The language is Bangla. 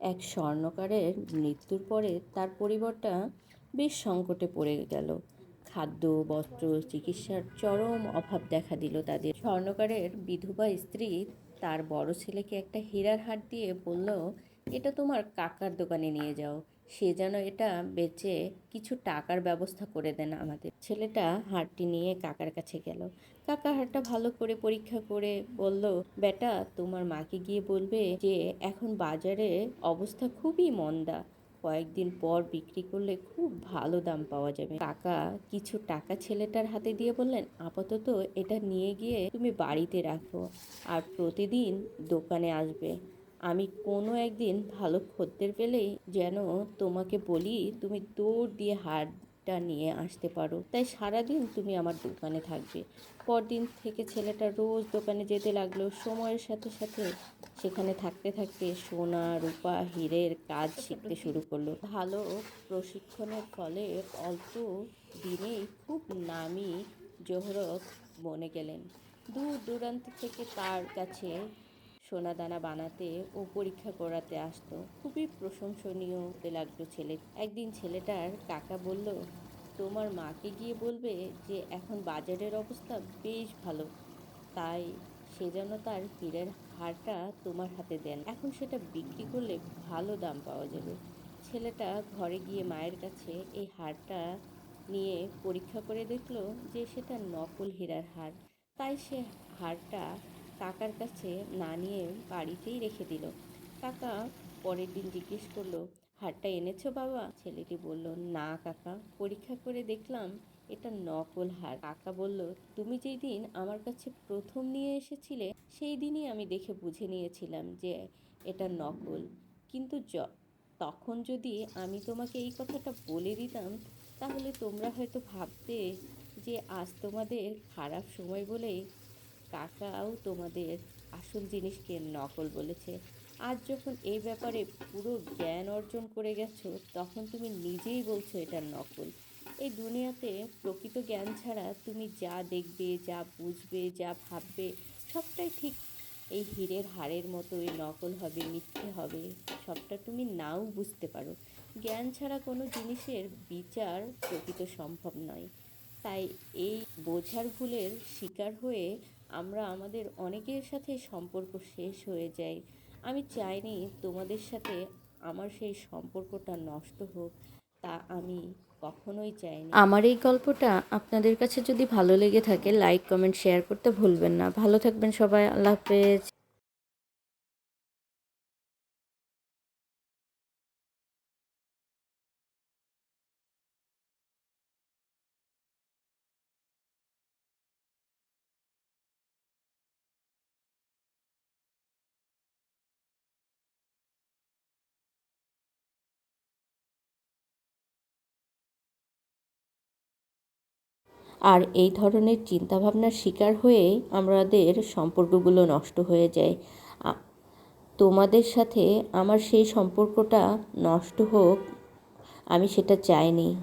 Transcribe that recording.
এক স্বর্ণকারের মৃত্যুর পরে তার পরিবারটা বেশ সংকটে পড়ে গেল। খাদ্য, বস্ত্র, চিকিৎসার চরম অভাব দেখা দিল তাদের। স্বর্ণকারের বিধবা স্ত্রী তার বড় ছেলেকে একটা হীরার হাট দিয়ে বলল, এটা তোমার কাকার দোকানে নিয়ে যাও। সে যেন এটা বেচে কিছু টাকার ব্যবস্থা করে দেন আমাদের। ছেলেটা হাটটি নিয়ে কাকার কাছে গেল। কাকা হাটটা ভালো করে পরীক্ষা করে বলল, বেটা, তোমার মাকে গিয়ে বলবে যে, এখন বাজারে অবস্থা খুবই মন্দা। কয়েকদিন পর বিক্রি করলে খুব ভালো দাম পাওয়া যাবে। কাকা কিছু টাকা ছেলেটার হাতে দিয়ে বললেন, আপাতত এটা নিয়ে গিয়ে তুমি বাড়িতে রাখো আর প্রতিদিন দোকানে আসবে। আমি কোনো একদিন ভালো খদ্দের পেলেই যেন তোমাকে বলি, তুমি দৌড় দিয়ে হারটা নিয়ে আসতে পারো। তাই সারাদিন তুমি আমার দোকানে থাকবে। পরদিন থেকে ছেলেটা রোজ দোকানে যেতে লাগল। সময়ের সাথে সাথে সেখানে থাকতে থাকতে সোনা, রূপা, হীরের কাজ শিখতে শুরু করল। ভালো প্রশিক্ষণের ফলে অল্প দিনেই খুব নামি জোহরত বনে গেলেন। দূর দূরান্ত থেকে তার কাছে সোনাদানা বানাতে ও পরীক্ষা করাতে আসতো। খুবই প্রশংসনীয় হতে লাগতো ছেলে। একদিন ছেলেটার কাকা বলল, তোমার মাকে গিয়ে বলবে যে এখন বাজারের অবস্থা বেশ ভালো। তাই সে যেন তার হীরের হারটা তোমার হাতে দেন। এখন সেটা বিক্রি করলে ভালো দাম পাওয়া যাবে। ছেলেটা ঘরে গিয়ে মায়ের কাছে এই হারটা নিয়ে পরীক্ষা করে দেখল যে সেটা নকল হীরার হার। তাই সে হারটা কাকার কাছে না নিয়ে বাড়িতেই রেখে দিল। কাকা পরের দিন জিজ্ঞেস করল, হারটা এনেছো বাবা? ছেলেটি বলল, না কাকা। পরীক্ষা করে দেখলাম এটা নকল হার। কাকা বলল, তুমি যেই দিন আমার কাছে প্রথম নিয়ে এসেছিলে, সেই দিনই আমি দেখে বুঝে নিয়েছিলাম যে এটা নকল। কিন্তু তখন যদি আমি তোমাকে এই কথাটা বলে দিতাম, তাহলে তোমরা হয়তো ভাবতে যে আজ তোমাদের খারাপ সময় বলেই কাকাও তোমাদের আসল জিনিসকে নকল বলেছে। আজ যখন এই ব্যাপারে পুরো জ্ঞান অর্জন করে গেছো, তখন তুমি নিজেই বলছো এটা নকল। এই দুনিয়াতে প্রকৃত জ্ঞান ছাড়া তুমি যা দেখবে, যা বুঝবে, যা ভাববে, সবটাই ঠিক। এই হীরের হাড়ের এই নকল হবে, মিথ্যে হবে, সবটা তুমি নাও বুঝতে পারো। জ্ঞান ছাড়া কোনো জিনিসের বিচার প্রকৃত সম্ভব নয়। তাই এই বোঝার ভুলের শিকার হয়ে আমরা আমাদের অনেকের সাথে সম্পর্ক শেষ হয়ে যায়। আমি চাইনি তোমাদের সাথে আমার সেই সম্পর্কটা নষ্ট হোক, তা আমি কখনোই চাইনি। আমার এই গল্পটা আপনাদের কাছে যদি ভালো লেগে থাকে লাইক কমেন্ট শেয়ার করতে ভুলবেন না। ভালো থাকবেন সবাই, আল্লাহ হাফেজ। আর এই ধরনের চিন্তাভাবনার শিকার হয়ে আমাদের সম্পর্কগুলো নষ্ট হয়ে যায়। তোমাদের সাথে আমার সেই সম্পর্কটা নষ্ট হোক, আমি সেটা চাইনি।